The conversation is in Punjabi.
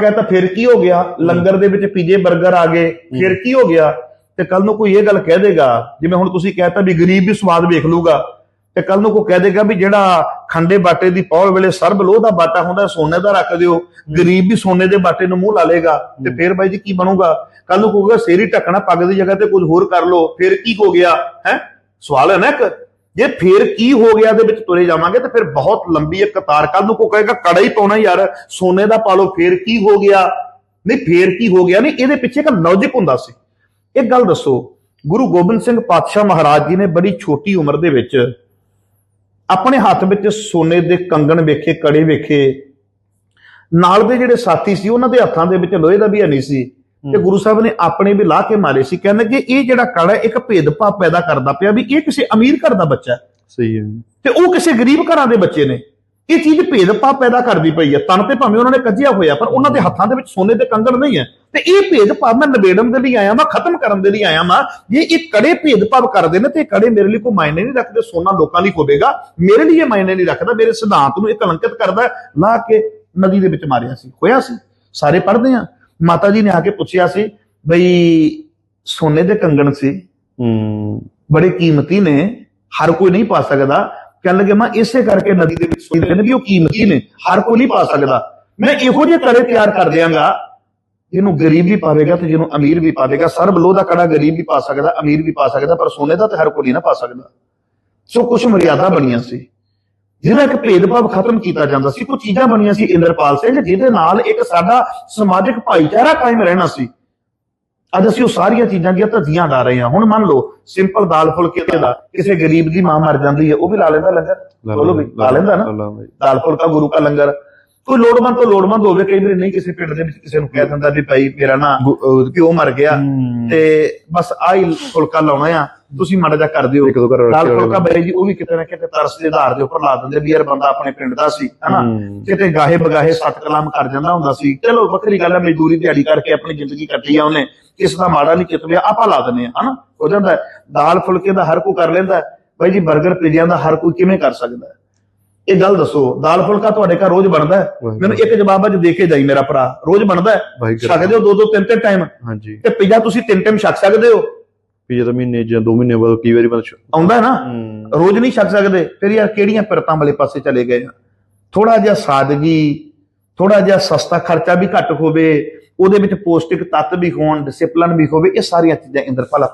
ਕਹਿੰਦਾ ਫਿਰ ਕੀ ਹੋ ਗਿਆ? ਲੰਗਰ ਦੇ ਵਿੱਚ ਪੀਜੇ 버ਗਰ ਆ ਗਏ ਫਿਰ ਕੀ ਹੋ ਗਿਆ? ਤੇ ਕੱਲ ਨੂੰ ਕੋਈ ਇਹ ਗੱਲ ਕਹਿ ਦੇਗਾ ਜਿਵੇਂ ਹੁਣ ਤੁਸੀਂ ਕਹਿਤਾ ਵੀ ਗਰੀਬ ਵੀ ਸਵਾਦ ਵੇਖ ਲੂਗਾ ਤੇ ਕੱਲ ਨੂੰ ਕੋਈ ਕਹਿ ਦੇਗਾ ਵੀ ਜਿਹੜਾ ਖੰਡੇ ਬਾਟੇ ਦੀ ਪੌਲ ਵੇਲੇ ਸਰਬ ਲੋਹ ਦਾ ਬਾਟਾ ਹੁੰਦਾ ਸੋਨੇ ਦਾ ਰੱਖ ਦਿਓ ਗਰੀਬ ਵੀ ਸੋਨੇ ਦੇ ਬਾਟੇ ਨੂੰ ਮੂੰਹ ਲਾ ਲੇਗਾ ਤੇ ਫਿਰ ਬਾਈ ਜੀ ਕੀ ਬਣੂਗਾ? ਕੱਲ ਨੂੰ ਕਹੂਗਾ ਸੇਰੀ ਢੱਕਣਾ ਪੱਗ ਦੀ ਜਗ੍ਹਾ ਤੇ ਕੁਝ ਹੋਰ ਕਰ ਲਓ ਫਿਰ ਕੀ ਹੋ ਗਿਆ? ਹੈ? ਸਵਾਲ ਹੈ ਨਾ ਇੱਕ? ਜੇ ਫੇਰ ਕੀ ਹੋ ਗਿਆ ਦੇ ਵਿੱਚ ਤੁਰੇ ਜਾਵਾਂਗੇ ਤੇ ਫਿਰ ਬਹੁਤ ਲੰਬੀ ਇੱਕ ਕਤਾਰ। ਕੱਲ ਨੂੰ ਕੋ ਕਹੇਗਾ ਕੜਾ ਹੀ ਪਾਉਣਾ ਯਾਰ, ਸੋਨੇ ਦਾ ਪਾ ਲਓ, ਫੇਰ ਕੀ ਹੋ ਗਿਆ? ਨਹੀਂ, ਫੇਰ ਕੀ ਹੋ ਗਿਆ? ਨਹੀਂ, ਇਹਦੇ ਪਿੱਛੇ ਇੱਕ ਲੌਜੀਕ ਹੁੰਦਾ ਸੀ। ਇੱਕ ਗੱਲ ਦੱਸੋ, ਗੁਰੂ ਗੋਬਿੰਦ ਸਿੰਘ ਪਾਤਸ਼ਾਹ ਮਹਾਰਾਜ ਜੀ ਨੇ ਬੜੀ ਛੋਟੀ ਉਮਰ ਦੇ ਵਿੱਚ ਆਪਣੇ ਹੱਥ ਵਿੱਚ ਸੋਨੇ ਦੇ ਕੰਗਣ ਵੇਖੇ, ਕੜੇ ਵੇਖੇ। ਨਾਲ ਦੇ ਜਿਹੜੇ ਸਾਥੀ ਸੀ, ਉਹਨਾਂ ਦੇ ਹੱਥਾਂ ਦੇ ਵਿੱਚ ਲੋਹੇ ਦਾ ਵੀ ਨਹੀਂ ਸੀ। ਤੇ ਗੁਰੂ ਸਾਹਿਬ ਨੇ ਆਪਣੇ ਵੀ ਲਾ ਕੇ ਮਾਰੇ ਸੀ ਕਹਿੰਦੇ ਕਿ ਇਹ ਜਿਹੜਾ ਕੜਾ ਇੱਕ ਭੇਦਭਾਵ ਪੈਦਾ ਕਰਦਾ ਪਿਆ ਵੀ ਇਹ ਕਿਸੇ ਅਮੀਰ ਘਰ ਦਾ ਬੱਚਾ ਹੈ। ਸਹੀ ਹੈ ਤੇ ਉਹ ਕਿਸੇ ਗਰੀਬ ਘਰਾਂ ਦੇ ਬੱਚੇ ਨੇ। ਇਹ ਚੀਜ਼ ਭੇਦਭਾਵ ਪੈਦਾ ਕਰਦੀ ਪਈ ਹੈ। ਤਨ ਤੇ ਭਾਵੇਂ ਉਹਨਾਂ ਨੇ ਕੱਜਿਆ ਹੋਇਆ ਪਰ ਉਹਨਾਂ ਦੇ ਹੱਥਾਂ ਦੇ ਵਿੱਚ ਸੋਨੇ ਦੇ ਕੰਗਣ ਨਹੀਂ ਹੈ। ਤੇ ਇਹ ਭੇਦਭਾਵ ਮੈਂ ਨਿਬੇੜਨ ਦੇ ਲਈ ਆਇਆ ਮੈਂ ਖਤਮ ਕਰਨ ਦੇ ਲਈ ਆਇਆ ਮੈਂ ਜੇ ਇਹ ਕੜੇ ਭੇਦਭਾਵ ਕਰਦੇ ਨੇ ਤੇ ਇਹ ਕੜੇ ਮੇਰੇ ਲਈ ਕੋਈ ਮਾਇਨੇ ਨਹੀਂ ਰੱਖਦੇ ਸੋਨਾ ਲੋਕਾਂ ਲਈ ਹੋਵੇਗਾ। ਮੇਰੇ ਲਈ ਇਹ ਮਾਇਨੇ ਨਹੀਂ ਰੱਖਦਾ ਮੇਰੇ ਸਿਧਾਂਤ ਨੂੰ ਇਹ ਕਲੰਕਿਤ ਕਰਦਾ। ਲਾ ਕੇ ਨਦੀ ਦੇ ਵਿੱਚ ਮਾਰਿਆ ਸੀ ਹੋਇਆ ਸੀ। ਸਾਰੇ ਪੜ੍ਹਦੇ ਆ। ਮਾਤਾ ਜੀ ਨੇ ਆ ਕੇ ਪੁੱਛਿਆ ਸੀ ਬਈ ਸੋਨੇ ਦੇ ਕੰਗਣ ਸੀ। ਹੂੰ। ਬੜੇ ਕੀਮਤੀ ਨੇ ਹਰ ਕੋਈ ਨਹੀਂ ਪਾ ਸਕਦਾ। ਕਹਿਣ ਲੱਗੇ ਮੈਂ ਇਸੇ ਕਰਕੇ ਨਦੀ ਦੇ ਵਿੱਚ ਸੋਚਦੇ ਨੇ ਵੀ ਉਹ ਕੀਮਤੀ ਨੇ ਹਰ ਕੋਈ ਨਹੀਂ ਪਾ ਸਕਦਾ। ਮੈਂ ਇਹੋ ਜਿਹੇ ਕੜੇ ਤਿਆਰ ਕਰ ਦਿਆਂਗਾ ਜਿਹਨੂੰ ਗਰੀਬ ਵੀ ਪਾਵੇਗਾ ਤੇ ਜਿਹਨੂੰ ਅਮੀਰ ਵੀ ਪਾਵੇਗਾ। ਸਰਬ ਲੋਹ ਦਾ ਕੜਾ ਗਰੀਬ ਵੀ ਪਾ ਸਕਦਾ ਅਮੀਰ ਵੀ ਪਾ ਸਕਦਾ ਪਰ ਸੋਨੇ ਦਾ ਤੇ ਹਰ ਕੋਈ ਨਹੀਂ ਨਾ ਪਾ ਸਕਦਾ। ਸੋ ਕੁਝ ਮਰਿਆਦਾ ਬਣੀਆਂ ਸੀ। ਜਿਹਦਾ ਇੱਕ ਭੇਦਭਾਵ ਖਤਮ ਕੀਤਾ ਜਾਂਦਾ ਸੀ ਕੁਝ ਚੀਜ਼ਾਂ ਬਣੀਆਂ ਸੀ ਇੰਦਰਪਾਲ ਸਿੰਘ ਜਿਹਦੇ ਨਾਲ ਇੱਕ ਸਾਡਾ ਸਮਾਜਿਕ ਭਾਈਚਾਰਾ ਕਾਇਮ ਰਹਿਣਾ ਸੀ। ਅੱਜ ਅਸੀਂ ਉਹ ਸਾਰੀਆਂ ਚੀਜ਼ਾਂ ਦੀਆਂ ਧੱਜੀਆਂ ਡਾ ਰਹੇ ਹਾਂ। ਹੁਣ ਮੰਨ ਲਓ ਸਿੰਪਲ ਦਾਲ ਫੁਲਕੇ ਦਾ ਕਿਸੇ ਗਰੀਬ ਦੀ ਮਾਂ ਮਰ ਜਾਂਦੀ ਹੈ ਉਹ ਵੀ ਲਾ ਲੈਂਦਾ ਲੰਗਰ? ਬੋਲੋ ਵੀ ਲਾ ਲੈਂਦਾ ਨਾ? ਲਾ। ਦਾਲ ਫੁਲਕਾ ਗੁਰੂ ਕਾ ਲੰਗਰ। ਕੋਈ ਲੋੜਵੰਦ ਤੋਂ ਲੋੜਵੰਦ ਹੋਵੇ ਕਈ ਵਾਰੀ ਨਹੀਂ ਕਿਸੇ ਪਿੰਡ ਦੇ ਵਿੱਚ ਕਿਸੇ ਨੂੰ ਕਹਿ ਦਿੰਦਾ ਵੀ ਭਾਈ ਮੇਰਾ ਨਾ ਪਿਓ ਮਰ ਗਿਆ। ਤੇ ਬਸ ਆਹੀ ਫੁਲਕਾ ਲਾਉਣਾ ਆ ਤੁਸੀਂ ਮਾੜਾ ਜਿਹਾ ਕਰ ਦਿਓ ਇੱਕ ਦੋ ਘਰ ਹੋਏ ਫੁਲਕਾ ਬਾਈ ਜੀ ਉਹ ਵੀ ਕਿਤੇ ਨਾ ਕਿਤੇ ਤਰਸ ਦੇ ਆਧਾਰ ਦੇ ਉੱਪਰ ਲਾ ਦਿੰਦੇ ਵੀ ਯਾਰ ਬੰਦਾ ਆਪਣੇ ਪਿੰਡ ਦਾ ਸੀ ਹਨਾ। ਕਿਤੇ ਗਾਹੇ ਬਗਾਹੇ ਸੱਤ ਕਲਾਮ ਕਰ ਜਾਂਦਾ ਹੁੰਦਾ ਸੀ ਚਲੋ ਵੱਖਰੀ ਗੱਲ ਹੈ ਮਜ਼ਦੂਰੀ ਦਿਹਾੜੀ ਕਰਕੇ ਆਪਣੀ ਜ਼ਿੰਦਗੀ ਕੱਟੀ ਆ ਉਹਨੇ ਕਿਸ ਦਾ ਮਾੜਾ ਨਹੀਂ ਚਿਤਵਿਆ ਆਪਾਂ ਲਾ ਦਿੰਦੇ ਆ ਹਨਾ ਹੋ ਜਾਂਦਾ। ਦਾਲ ਫੁਲਕੇ ਦਾ ਹਰ ਕੋਈ ਕਰ ਲੈਂਦਾ। ਬਾਈ ਜੀ 버ਗਰ ਪੀਜ਼ਿਆਂ ਦਾ ਹਰ ਕੋਈ ਕਿਵੇਂ ਕਰ ਸਕਦਾ? ਇਹ ਗੱਲ ਦੱਸੋ ਦਾਲ ਫੁਲਕਾ ਤੁਹਾਡੇ ਘਰ ਰੋਜ਼ ਬਣਦਾ ਹੈ? ਮੈਨੂੰ ਇੱਕ ਜਵਾਬ ਅੱਜ ਦੇ ਕੇ ਜਾਈ ਮੇਰਾ ਭਰਾ ਰੋਜ਼ ਬਣਦਾ ਹੈ। ਛਕਦੇ ਹੋ ਦੋ ਦੋ ਤਿੰਨ ਤਿੰਨ ਟਾਈਮ ਹਾਂਜੀ। ਤੇ ਪੀਜ਼ਾ ਤੁਸੀਂ ਤਿੰਨ ਟਾਈਮ ਛਕ ਸਕਦੇ ਹੋ? ਵੀ ਜਦੋਂ ਮਹੀਨੇ ਜਾਂ 2 ਮਹੀਨੇ ਬਾਅਦ ਕਈ ਵਾਰੀ ਬੰਦਾ ਆਉਂਦਾ ਹੈ ਨਾ। ਰੋਜ਼ ਨਹੀਂ ਛਕ ਸਕਦੇ। ਫਿਰ ਯਾਰ ਕਿਹੜੀਆਂ ਪਿਰਤਾਂ ਵਾਲੇ ਪਾਸੇ ਚਲੇ ਗਏ ਥੋੜਾ ਜਿਹਾ ਸਾਦਗੀ ਥੋੜਾ ਜਿਹਾ ਸਸਤਾ ਖਰਚਾ ਵੀ ਘੱਟ ਹੋਵੇ ਉਹਦੇ ਵਿੱਚ ਪੌਸ਼ਟਿਕ ਤੱਤ ਵੀ ਹੋਣ ਡਿਸਪਲਿਨ ਵੀ ਹੋਵੇ ਇਹ ਸਾਰੀਆਂ ਚੀਜ਼ਾਂ ਇੰਦਰਪਾਲ